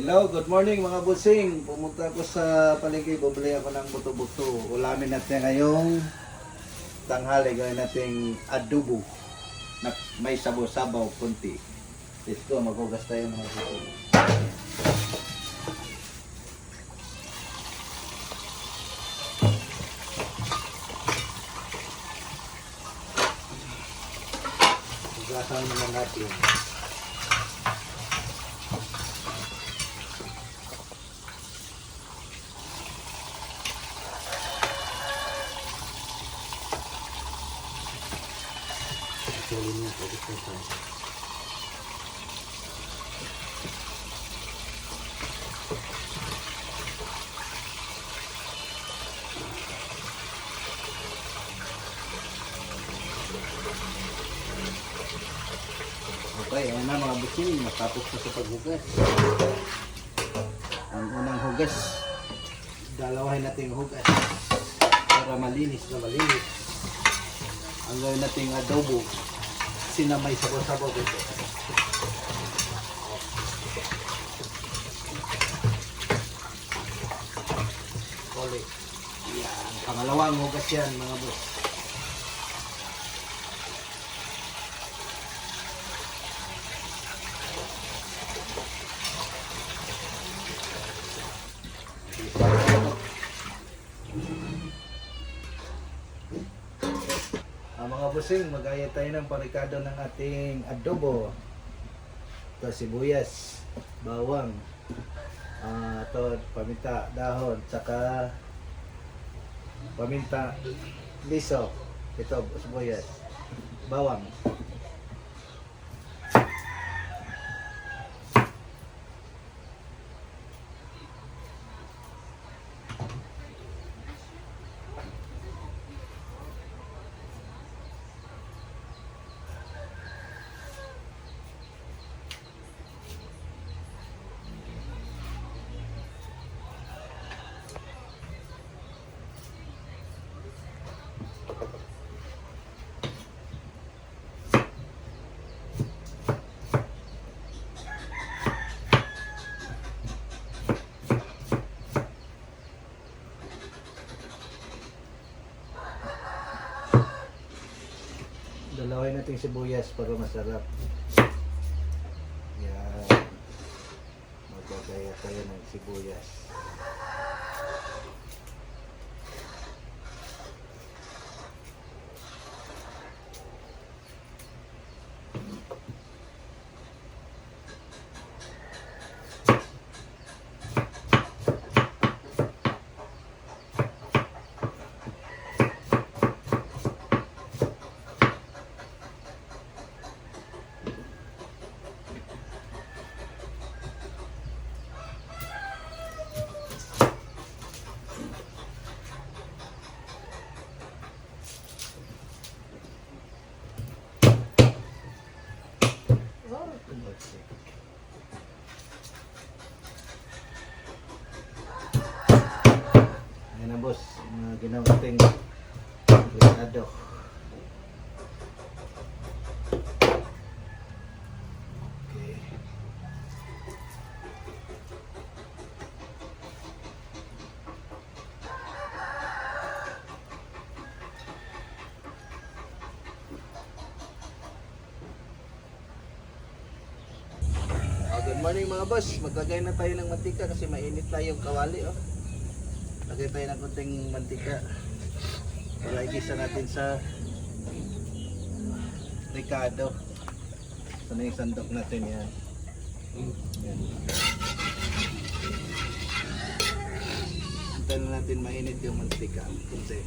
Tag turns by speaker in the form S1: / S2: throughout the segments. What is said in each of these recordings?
S1: Hello, good morning mga busing. Pumunta ako sa palengke, bumili ako ng buto-buto. Ulamin natin ngayong tanghali, gawin natin adobo na may sabaw-sabaw kunti. Let's go, maghugas tayo mga busing. Hugasan muna natin. Okay, ayan na mga busing, matapos na sa paghugas. Ang unang hugas, dalawahin natin yung hugas para malinis na malinis. Ang gawin natin adobo, sinamay sabaw-sabaw dito. Ulit. Yan, pangalawang hugas yan mga boss. Ah, mga busing, magaya tayo ng parikado ng ating adobo. Ito, sibuyas, bawang, ah, ito, paminta, dahon, tsaka paminta, liso. Ito, sibuyas, bawang. Natin sibuyas para masarap. Yan. Magagaya tayo ng sibuyas. Ayan na ginawa nating granado. Okay. Oh, good morning mga boss. Maglagay na tayo ng mantika kasi mainit na yung kawali. Oh. Lagay tayo ng konting mantika. Para igisa natin sa Ricardo. Ito na yung sandok natin yan. yan. Hintayin na natin mainit yung mantika. Kunti.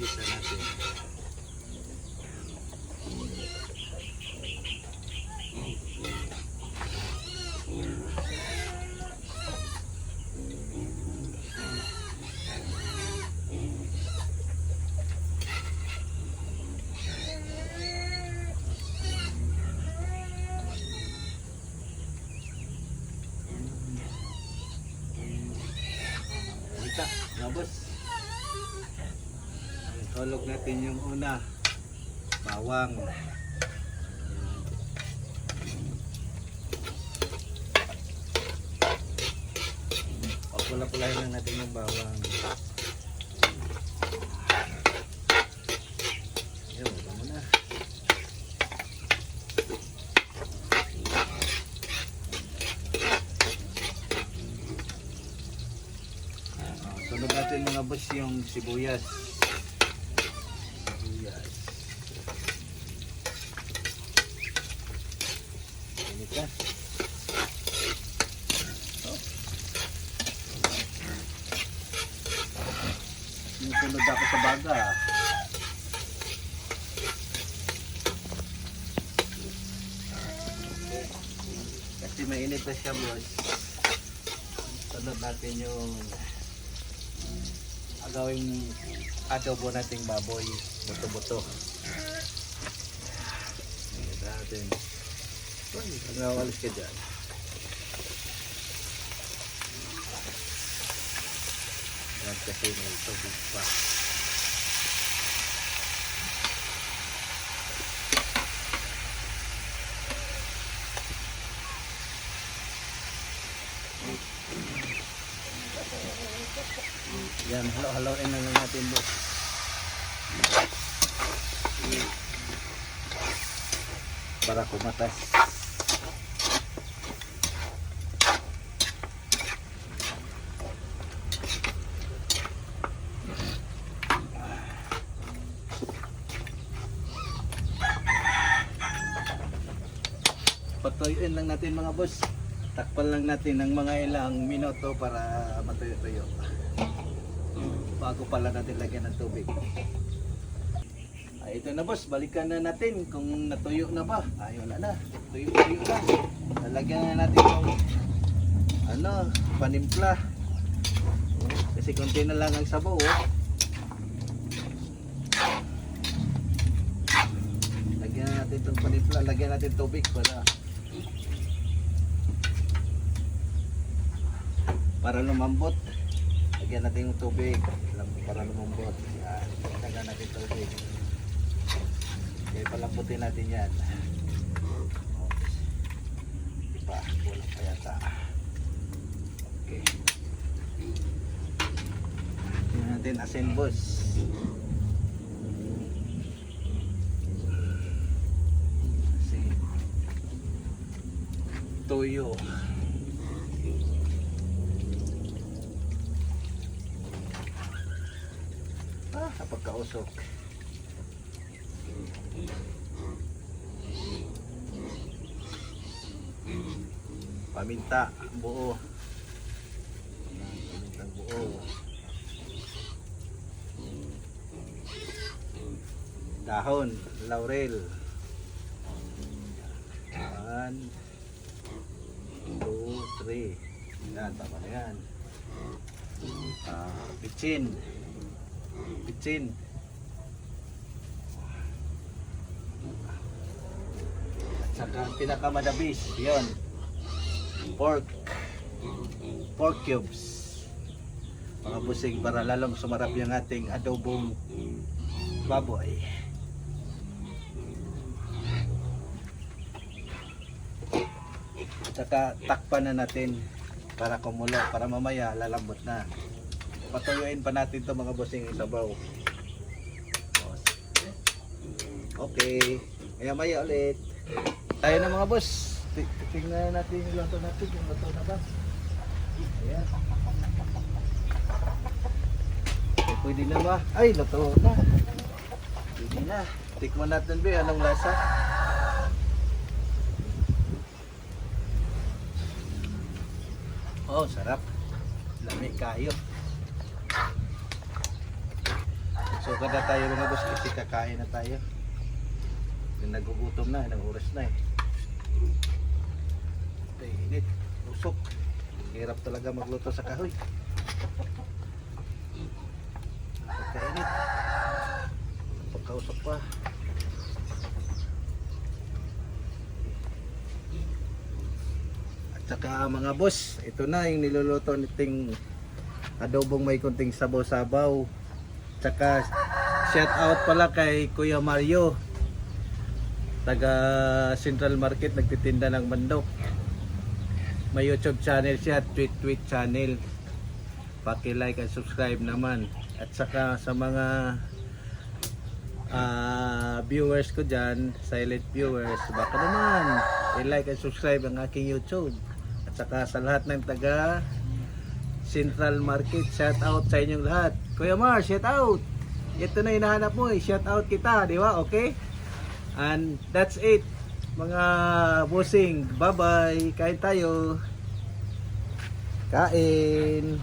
S1: Igisa natin. Isolog natin yung una. Bawang. Papula-pulahin lang natin yung bawang. Ayun, bango na. Ah, Tunog natin mga boss yung sibuyas. Sinusunod ako sa baga. Kasi mainit na siya boss. Sunod natin yung agawing adobo nating baboy. Buto-buto. Mainit natin. Uy, nagawalis ka dyan. Yan kasi may tubig pa. Yan, halo-haloin na lang natin boss. Para kumatas. Patuyuin lang natin mga boss. Takpan lang natin ng mga ilang minuto para matuyo-tuyo. Bago pala natin lagyan ng tubig. Ay, ito na boss, balikan na natin kung natuyo na ba. Ay, wala na. Tuyo-tuyo na. Lalagyan na natin yung ano, panimpla. Kasi konti na lang ang sabaw. Oh. Lagyan natin itong panimpla, lagyan natin tubig para para lumambot. Lagyan natin yung tubig para lumambot. Yan, lagyan natin tubig. Okay, palambutin natin yan. Di pa, kulang pa yata. Okay. Tingnan natin asin boss. Asin. Toyo. Napagkausok. Paminta, buo. Pamintang buo. Dahon, laurel. One, two, three. Yan, tama na yan. Ah, pitsin. Pitsin. Saka pinakamadabis, yun. Pork. Pork cubes. Mga busing para lalong sumarap yung ating adobong baboy. Saka takpan na natin para kumulo, para mamaya lalambot na. Patuyuin pa natin to mga busing isabaw. Okay. Maya maya ulit. Tayo na mga boss. Ti- Tingnan natin yung luto natin kung luto na ba. Ayan. Eh, pwede na ba? Ay, luto na. Pwede na. Tikman natin ba anong lasa? Oh, sarap. Lami kayo. So kada tayo mga boss kasi kakain na tayo. Yung nagugutom na, ilang oras na eh. Init. Usok. Hirap talaga magluto sa kahoy. Pagkainit. Pagkausok pa. At saka mga boss, ito na yung niluluto niting adobong may kunting sabaw-sabaw. Tsaka shout out pala kay Kuya Mario. Taga Central Market nagtitinda ng mandok. May YouTube channel siya, tweet tweet channel.
S2: paki-like at subscribe naman. At saka sa mga ah, viewers ko dyan, silent viewers, baka naman i-like at subscribe ang aking YouTube. At saka sa lahat ng taga Central Market, shout out sa inyong lahat. Kuya Mar, shout out! Ito na hinahanap mo eh, shout out kita, di ba? Okay? And that's it. Mga bossing, bye-bye. Kain tayo. Kain.